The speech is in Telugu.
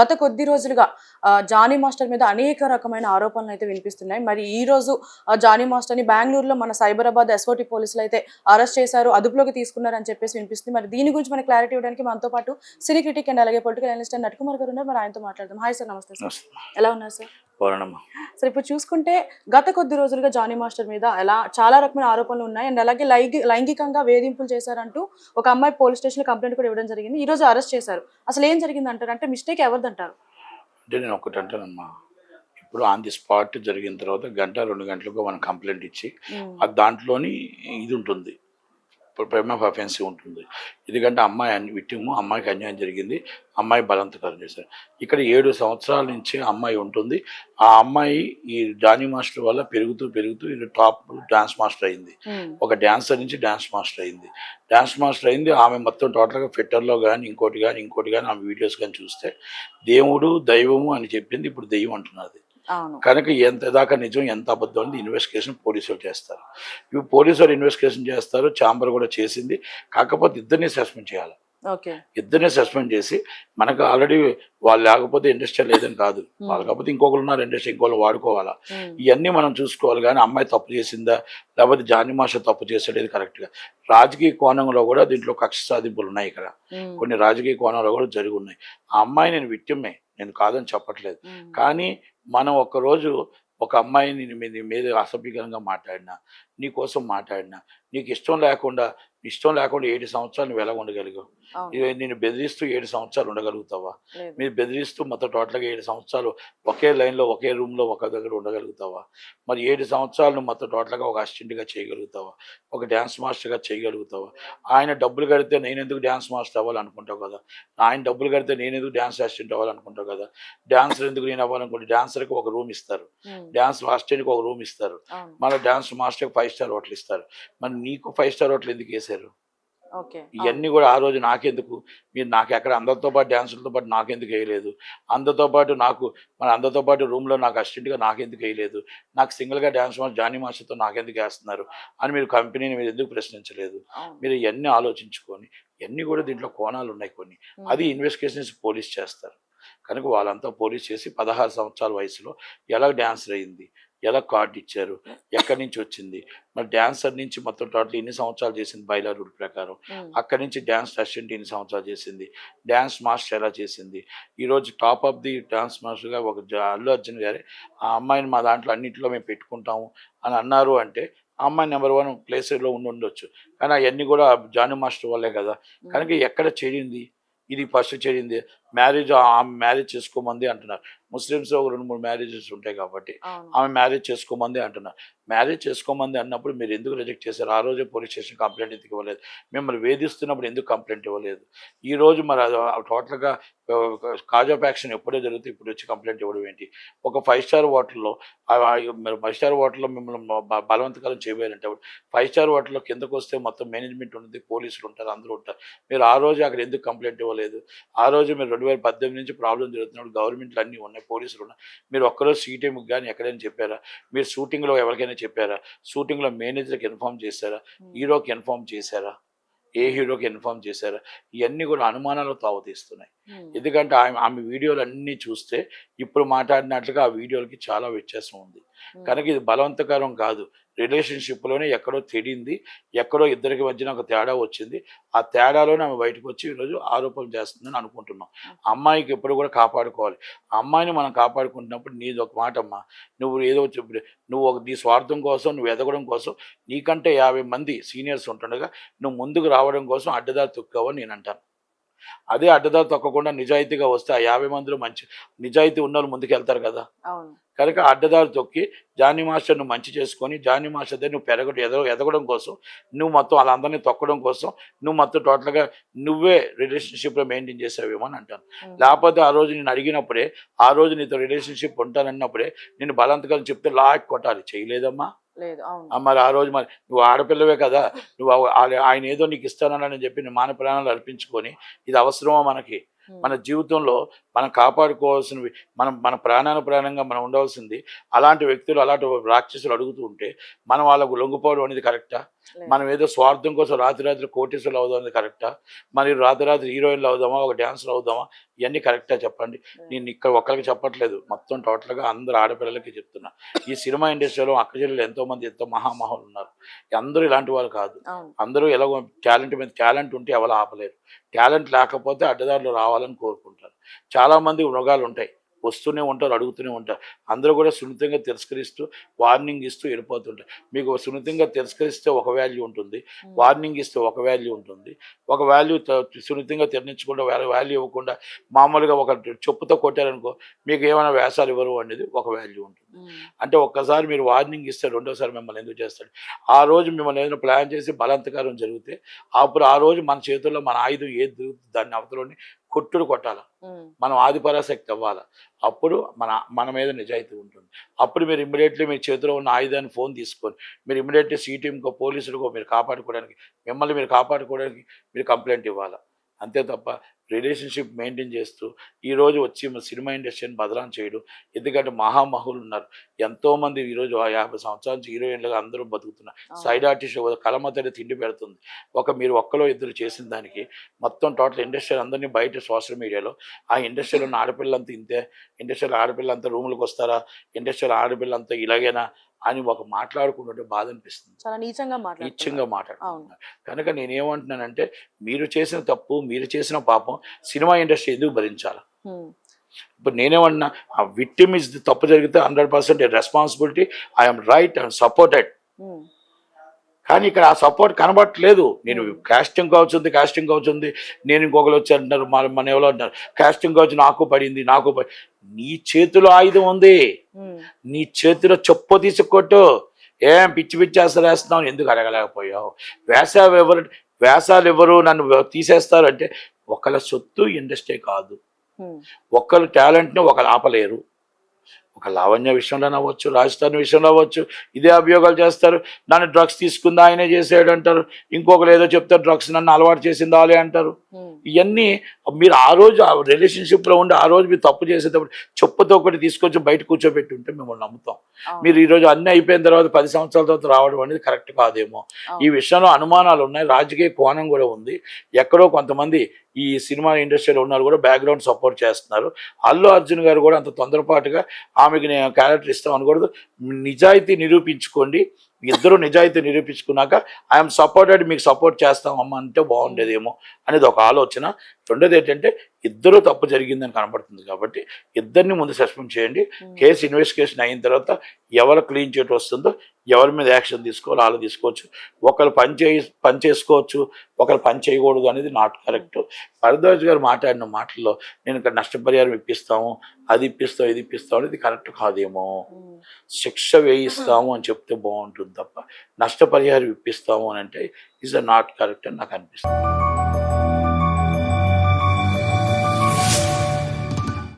గత కొద్ది రోజులుగా జానీ మాస్టర్ మీద అనేక రకమైన ఆరోపణలు అయితే వినిపిస్తున్నాయి. మరి ఈ రోజు జానీ మాస్టర్ని బెంగళూరులో మన సైబరాబాద్ ఎస్ఓటి పోలీసులు అయితే అరెస్ట్ చేశారు అదుపులోకి తీసుకున్నారని చెప్పేసి వినిపిస్తుంది. మరి దీని గురించి మనకి క్లారిటీ ఇవ్వడానికి మనతో పాటు సినీ క్రిటిక్ అండ్ అలాగే political analyst and Natukumar garu ఉన్నారు. మరి ఆయనతో మాట్లాడదాం. హాయ్ సార్ నమస్తే సార్. ఎలా ఉన్నారు సార్? సార్ ఇప్పుడు చూసుకుంటే గత కొద్ది రోజులుగా జానీ మాస్టర్ మీద ఎలా చాలా రకమైన ఆరోపణలు ఉన్నాయి. అండ్ అలాగే లైంగి లైంగికంగా వేధింపులు చేశారంటూ ఒక అమ్మాయి పోలీస్ స్టేషన్ కంప్లైంట్ కూడా ఇవ్వడం జరిగింది. ఈ రోజు అరెస్ట్ చేశారు. అసలు ఏం జరిగింది అంటారు అంటే మిస్టేక్ ఎవరిదంటారు? అంటే నేను ఒకటి అంటానమ్మా. ఇప్పుడు ఆన్ ది స్పాట్ జరిగిన తర్వాత గంట రెండు గంటలకు మనం కంప్లైంట్ ఇచ్చి ఆ దాంట్లోని ఇది ఉంటుంది. ప్రేమ అఫెన్సివ్ ఉంటుంది. ఎందుకంటే అమ్మాయి అన్ని విట్టిము అమ్మాయికి అన్యాయం జరిగింది అమ్మాయి బలవంతకరం చేశారు. ఇక్కడ ఏడు సంవత్సరాల నుంచి అమ్మాయి ఉంటుంది. ఆ అమ్మాయి ఈ జానీ మాస్టర్ వల్ల పెరుగుతూ పెరుగుతూ ఇది టాప్ డాన్స్ మాస్టర్ అయింది. ఒక డాన్సర్ నుంచి డాన్స్ మాస్టర్ అయింది. డాన్స్ మాస్టర్ అయింది ఆమె మొత్తం టోటల్గా ఫిట్టర్లో కానీ ఇంకోటి కానీ ఇంకోటి కానీ ఆమె వీడియోస్ కానీ చూస్తే దేవుడు దైవము అని చెప్పింది ఇప్పుడు దెయ్యం అంటున్నది. కనుక ఎంత దాకా నిజం ఎంత అబద్ధం అనేది ఇన్వెస్టిగేషన్ పోలీసులు చేస్తారు. ఇవి పోలీసులు ఇన్వెస్టిగేషన్ చేస్తారు ఛాంబర్ కూడా చేసింది. కాకపోతే ఇద్దరిని సస్పెండ్ చేయాలి. ఇద్దరిని సస్పెండ్ చేసి మనకు ఆల్రెడీ వాళ్ళు లేకపోతే ఇండస్ట్రీ లేదని కాదు. వాళ్ళు కాకపోతే ఇంకొకరు ఉన్నారు ఇండస్ట్రీ ఇంకోళ్ళు వాడుకోవాలా? ఇవన్నీ మనం చూసుకోవాలి కానీ అమ్మాయి తప్పు చేసిందా? లేకపోతే జాని మాష తప్పు చేసాడు ఇది కరెక్ట్గా. రాజకీయ కోణంలో కూడా దీంట్లో కక్ష సాధింపులు ఉన్నాయి ఇక్కడ. కొన్ని రాజకీయ కోణంలో కూడా జరిగి ఉన్నాయి. ఆ అమ్మాయి నేను విట్టిమే నేను కాదని చెప్పట్లేదు. కానీ మనం ఒకరోజు ఒక అమ్మాయిని మీద మీద అసభ్యకరంగా మాట్లాడినా నీ కోసం మాట్లాడినా నీకు ఇష్టం లేకుండా ఇష్టం లేకుండా ఏడు సంవత్సరాలు నువ్వు ఎలా ఉండగలిగావు నేను బెదిరిస్తూ ఏడు సంవత్సరాలు ఉండగలుగుతావా? మీరు బెదిరిస్తూ మొత్తం టోటల్గా ఏడు సంవత్సరాలు ఒకే లైన్లో ఒకే రూమ్లో ఒక దగ్గర ఉండగలుగుతావా? మరి ఏడు సంవత్సరాలు మొత్తం టోటల్గా ఒక అసిస్టెంట్గా చేయగలుగుతావా? ఒక డ్యాన్స్ మాస్టర్గా చేయగలుగుతావా? ఆయన డబ్బులు కడితే నేను ఎందుకు డ్యాన్స్ మాస్టర్ అవ్వాలనుకుంటావు కదా? ఆయన డబ్బులు కడితే నేను ఎందుకు డ్యాన్స్ అసిస్టెంట్ అవ్వాలనుకుంటావు కదా? డాన్సర్ ఎందుకు నేను అవ్వాలనుకుంటే డాన్సర్కి ఒక రూమ్ ఇస్తారు. డ్యాన్స్ అసిస్టెంట్కి ఒక రూమ్ ఇస్తారు. మన డాన్స్ మాస్టర్కి ఫైవ్ స్టార్ హోటల్ ఇస్తారు. మరి నీకు ఫైవ్ స్టార్ హోటల్ ఎందుకు వేశారు? ఓకే. ఇవన్నీ కూడా ఆ రోజు నాకెందుకు? మీరు నాకు ఎక్కడ అందరితో పాటు డ్యాన్సులతో పాటు నాకెందుకు వేయలేదు? అందరితో పాటు నాకు మన అందరితో పాటు రూమ్లో నాకు అసిస్టెంట్గా నాకెందుకు వేయలేదు? నాకు సింగిల్గా డ్యాన్స్ మాస్టర్ జానీ మాస్టర్తో నాకెందుకు వేస్తున్నారు? అని మీరు కంపెనీని మీరు ఎందుకు ప్రశ్నించలేదు? మీరు ఇవన్నీ ఆలోచించుకొని ఇవన్నీ కూడా దీంట్లో కోణాలు ఉన్నాయి కొన్ని. అది ఇన్వెస్టిగేషన్స్ పోలీస్ చేస్తారు. కనుక వాళ్ళంతా పోలీస్ చేసి పదహారు సంవత్సరాల వయసులో ఎలా డ్యాన్సర్ అయింది? ఎలా కార్డు ఇచ్చారు ఎక్కడి నుంచి వచ్చింది? మరి డాన్సర్ నుంచి మొత్తం టోటల్ ఇన్ని సంవత్సరాలు చేసింది బైలా రూల్ ప్రకారం అక్కడి నుంచి డ్యాన్స్ అసిస్టెంట్ ఇన్ని సంవత్సరాలు చేసింది? డ్యాన్స్ మాస్టర్ ఎలా చేసింది? ఈరోజు టాప్ ఆఫ్ ది డ్యాన్స్ మాస్టర్గా ఒక జ- అల్లు అర్జున్ గారే ఆ అమ్మాయిని మా దాంట్లో అన్నింటిలో మేము పెట్టుకుంటాము అని అన్నారు అంటే ఆ అమ్మాయి నెంబర్ వన్ ప్లేస్లో ఉండి ఉండొచ్చు. కానీ అవన్నీ కూడా జాను మాస్టర్ వల్లే కదా. కనుక ఎక్కడ చేరింది? ఇది ఫస్ట్ చేరింది. మ్యారేజ్ ఆమె మ్యారేజ్ చేసుకోమంది అంటున్నారు. ముస్లిమ్స్ ఒక రెండు మూడు మ్యారేజెస్ ఉంటాయి కాబట్టి ఆమె మ్యారేజ్ చేసుకోమంది అంటున్నారు. మ్యారేజ్ చేసుకోమంది అన్నప్పుడు మీరు ఎందుకు రిజెక్ట్ చేశారు? ఆ రోజే పోలీస్ స్టేషన్ కంప్లైంట్ ఎందుకు ఇవ్వలేదు? మిమ్మల్ని వేధిస్తున్నప్పుడు ఎందుకు కంప్లైంట్ ఇవ్వలేదు? ఈ రోజు మరి టోటల్గా కాజ్ ఆఫ్ యాక్షన్ ఎప్పుడో జరుగుతుంది ఇప్పుడు వచ్చి కంప్లైంట్ ఇవ్వడం ఏంటి? ఒక ఫైవ్ స్టార్ హోటల్లో మీరు ఫైవ్ స్టార్ హోటల్లో మిమ్మల్ని బలవంతకాలం చేయలేరంటే ఫైవ్ స్టార్ హోటల్లో కిందకు వస్తే మొత్తం మేనేజ్మెంట్ ఉంటుంది పోలీసులు ఉంటారు అందరూ ఉంటారు. మీరు ఆ రోజు అక్కడ ఎందుకు కంప్లైంట్ ఇవ్వలేదు? ఆ రోజు మీరు రెండు వేల పద్దెనిమిది నుంచి ప్రాబ్లం జరుగుతున్నప్పుడు గవర్నమెంట్లు అన్నీ ఉన్నాయి పోలీసులు ఉన్నాయి. మీరు ఒక్కరోజు సీటీఎంకి కానీ ఎక్కడైనా చెప్పారా? మీరు షూటింగ్లో ఎవరికైనా చెప్పారా? షూటింగ్లో మేనేజర్కి ఇన్ఫామ్ చేశారా? హీరోకి ఇన్ఫామ్ చేశారా? ఏ హీరోకి ఇన్ఫామ్ చేశారా? ఇవన్నీ కూడా అనుమానాలు తావతీస్తున్నాయి. ఎందుకంటే ఆమె ఆమె వీడియోలు అన్నీ చూస్తే ఇప్పుడు మాట్లాడినట్లుగా ఆ వీడియోలకి చాలా వ్యత్యాసం ఉంది. కనుక ఇది బలవంతకరం కాదు. రిలేషన్షిప్లోనే ఎక్కడో తెడింది ఎక్కడో ఇద్దరికి మధ్యన ఒక తేడా వచ్చింది. ఆ తేడాలోనే ఆమె బయటకు వచ్చి ఈరోజు ఆరోపణలు చేస్తుందని అనుకుంటున్నాం. అమ్మాయికి ఎప్పుడు కూడా కాపాడుకోవాలి. అమ్మాయిని మనం కాపాడుకుంటున్నప్పుడు నీది ఒక మాట అమ్మా. నువ్వు ఏదో చెప్పి నువ్వు ఒక నీ స్వార్థం కోసం నువ్వు ఎదగడం కోసం నీకంటే యాభై మంది సీనియర్స్ ఉంటుండగా నువ్వు ముందుకు రావడం కోసం అడ్డదారి తొక్కావని నేను అంటాను. అదే అడ్డదారి తొక్కకుండా నిజాయితీగా వస్తే ఆ యాభై మందిలో మంచి నిజాయితీ ఉన్న వాళ్ళు ముందుకు వెళ్తారు కదా కనుక అడ్డదారి తొక్కి జానీ మాస్టర్ నువ్వు మంచి చేసుకొని జానీ మాస్టర్ దగ్గర నువ్వు పెరగడం ఎదగ ఎదగడం కోసం నువ్వు మొత్తం వాళ్ళందరినీ తొక్కడం కోసం నువ్వు మొత్తం టోటల్గా నువ్వే రిలేషన్షిప్లో మెయింటైన్ చేసావేమో అని అంటాను. లేకపోతే ఆ రోజు నేను అడిగినప్పుడే ఆ రోజు నీతో రిలేషన్షిప్ ఉంటానన్నప్పుడే నేను బలవంతకాలం చెప్తే లాక్ కొట్టాలి. చేయలేదమ్మా. మరి ఆ రోజు మరి నువ్వు ఆడపిల్లవే కదా నువ్వు ఆయన ఏదో నీకు ఇస్తానని చెప్పి నీ మాన ప్రాణాలు అర్పించుకొని ఇది అవసరమా మనకి? మన జీవితంలో మనం కాపాడుకోవాల్సినవి మనం మన ప్రాణాను ప్రాణంగా మనం ఉండవలసింది అలాంటి వ్యక్తులు అలాంటి రాక్షసులు అడుగుతూ ఉంటే మనం వాళ్ళకు లొంగిపోవడం అనేది కరెక్టా? మనం ఏదో స్వార్థం కోసం రాత్రి రాత్రి కోటీసులు అవుదాం అనేది కరెక్టా? మరి రాత్రి రాత్రి హీరోయిన్లు అవుదామా ఒక డాన్సర్ అవుదామా? ఇవన్నీ కరెక్టా చెప్పండి. నేను ఇక్కడ ఒక్కరికి చెప్పట్లేదు. మొత్తం టోటల్గా అందరు ఆడపిల్లలకి చెప్తున్నా. ఈ సినిమా ఇండస్ట్రీలో అక్క ఎంతో మంది ఎంతో మహామహులు ఉన్నారు. అందరూ ఇలాంటి వాళ్ళు కాదు. అందరూ ఎలాగో టాలెంట్ మీద టాలెంట్ ఉంటే ఎవరు ఆపలేరు. టాలెంట్ లేకపోతే అడ్డదారులు రావాలని కోరుకుంటారు చాలామంది మృగాలు ఉంటాయి వస్తూనే ఉంటారు అడుగుతూనే ఉంటారు. అందరూ కూడా సున్నితంగా తిరస్కరిస్తూ వార్నింగ్ ఇస్తూ వెళ్ళిపోతుంటారు. మీకు సున్నితంగా తిరస్కరిస్తే ఒక వాల్యూ ఉంటుంది. వార్నింగ్ ఇస్తే ఒక వాల్యూ ఉంటుంది. ఒక వాల్యూ సున్నితంగా తిరణించకుండా వేరే వాల్యూ ఇవ్వకుండా మామూలుగా ఒక చెప్పుతో కొట్టారనుకో మీకు ఏమైనా వేసాలు ఇవ్వరు అనేది ఒక వాల్యూ ఉంటుంది. అంటే ఒక్కసారి మీరు వార్నింగ్ ఇస్తే రెండోసారి మిమ్మల్ని ఎందుకు చేస్తాడు? ఆ రోజు మిమ్మల్ని ఏదైనా ప్లాన్ చేసి బలాత్కారం జరిగితే అప్పుడు ఆ రోజు మన చేతుల్లో మన ఆయుధం ఏది దొరుకుతుంది దాన్ని అవతలని కొట్టుడు కొట్టాలి. మనం ఆదిపరాశక్తి అవ్వాలి? అప్పుడు మన మన మీద నిజాయితీ ఉంటుంది. అప్పుడు మీరు ఇమ్మీడియట్లీ మీ చేతిలో ఉన్న ఆయుధాన్ని ఫోన్ తీసుకొని మీరు ఇమ్మీడియట్లీ సీటీఎంకో పోలీసులకో మీరు కాపాడుకోవడానికి మిమ్మల్ని మీరు కాపాడుకోవడానికి మీరు కంప్లైంట్ ఇవ్వాలి? అంతే తప్ప రిలేషన్షిప్ మెయింటైన్ చేస్తూ ఈరోజు వచ్చి సినిమా ఇండస్ట్రీని బదలాం చేయడం. ఎందుకంటే మహామహులు ఉన్నారు. ఎంతోమంది ఈరోజు ఆ యాభై సంవత్సరాల నుంచి హీరోయిన్లుగా అందరూ బతుకుతున్నారు. సైడ్ ఆర్టిస్ట్ కలమతడి తిండి పెడుతుంది. ఒక మీరు ఒక్కలో ఇద్దరు చేసిన దానికి మొత్తం టోటల్ ఇండస్ట్రీ అందరినీ బయట సోషల్ మీడియాలో ఆ ఇండస్ట్రీలో ఉన్న ఆడపిల్లంతా ఇంతే ఇండస్ట్రీలో ఆడపిల్లంతా రూములకు వస్తారా ఇండస్ట్రీలో ఆడపిల్లంతా ఇలాగేనా అని ఒక మాట్లాడుకుంటుంటే బాధ అనిపిస్తుంది. చాలా నీచంగా ఇచ్చంగా మాట్లాడుతున్నారు మాట్లాడుకుంటున్నారు. కనుక నేనేమంటున్నానంటే మీరు చేసిన తప్పు మీరు చేసిన పాపం సినిమా ఇండస్ట్రీ ఎందుకు భరించాలి. ఇప్పుడు నేనేమన్నా ఆ విక్టిమ్ ఇస్ తప్పు జరిగితే hundred percent responsibility I'm right and supported. కానీ ఇక్కడ ఆ సపోర్ట్ కనబడట్లేదు. నేను. కాస్టింగ్ కావచ్చుంది కాస్టింగ్ కావచ్చుంది నేను ఇంకొకరు వచ్చి అంటున్నారు మన మన ఎవరో అంటున్నారు. కాస్టింగ్ కావచ్చు నాకు పడింది నాకు పడి నీ చేతిలో ఆయుధం ఉంది. నీ చేతిలో చెప్పు తీసుకొట్టు. ఏం పిచ్చి పిచ్చి అసలు వేస్తున్నావు? ఎందుకు అడగలేకపోయావు? వేసావు ఎవరు వేసాలు ఎవరు నన్ను తీసేస్తారు అంటే ఒకళ్ళ సొత్తు ఇండస్ట్రీ కాదు. ఒక్కరు టాలెంట్ని ఒకరు ఆపలేరు. ఒక లావణ్య విషయంలో అవ్వచ్చు రాజస్థాన్ విషయంలో అవ్వచ్చు ఇదే అభియోగాలు చేస్తారు. నన్ను డ్రగ్స్ తీసుకుందా ఆయనే చేసాడు అంటారు. ఇంకొకరు ఏదో చెప్తారు డ్రగ్స్ నన్ను అలవాటు చేసిందా వాళ్ళే అంటారు. ఇవన్నీ మీరు ఆ రోజు ఆ రిలేషన్షిప్లో ఉండి ఆ రోజు మీరు తప్పు చేసేటప్పుడు చెప్పుతో ఒకటి తీసుకొచ్చి బయట కూర్చోబెట్టి ఉంటే మిమ్మల్ని నమ్ముతాం. మీరు ఈరోజు అన్నీ అయిపోయిన తర్వాత పది సంవత్సరాల తర్వాత రావడం అనేది కరెక్ట్ కాదేమో. ఈ విషయంలో అనుమానాలు ఉన్నాయి. రాజకీయ కోణం కూడా ఉంది. ఎక్కడో కొంతమంది ఈ సినిమా ఇండస్ట్రీలో ఉన్నారు కూడా బ్యాక్గ్రౌండ్ సపోర్ట్ చేస్తున్నారు. అల్లు అర్జున్ గారు కూడా అంత తొందరపాటుగా ఆమెకి నేను క్యారెక్టర్ ఇస్తాం అనకూడదు. నిజాయితీ నిరూపించుకోండి. ఇద్దరు నిజాయితీ నిరూపించుకున్నాక ఐఎమ్ సపోర్టెడ్ మీకు సపోర్ట్ చేస్తాం అమ్మ అంటే బాగుండేదేమో అనేది ఒక ఆలోచన. రెండోది ఏంటంటే ఇద్దరు తప్పు జరిగిందని కనబడుతుంది కాబట్టి ఇద్దరిని ముందు సస్పెండ్ చేయండి. ఉమ్. కేసు ఇన్వెస్టిగేషన్ అయిన తర్వాత ఎవరు క్లీన్ చేయటం వస్తుందో ఎవరి మీద యాక్షన్ తీసుకోవాలో వాళ్ళు తీసుకోవచ్చు. ఒకరు పని చేయి పని చేసుకోవచ్చు ఒకరు పని చేయకూడదు అనేది నాట్ కరెక్ట్. భరద్వాజ్ గారు మాట్లాడిన మాటల్లో నేను ఇక్కడ నష్టపరిహారం ఇప్పిస్తాము అది ఇప్పిస్తాం ఇది ఇప్పిస్తాం అనేది కరెక్ట్ కాదేమో. ఉమ్. శిక్ష వేయిస్తాము అని చెప్తే బాగుంటుంది. తప్ప నష్టపరిహారం ఇప్పిస్తాము అని అంటే ఈజ్ నాట్ కరెక్ట్ అని నాకు అనిపిస్తుంది.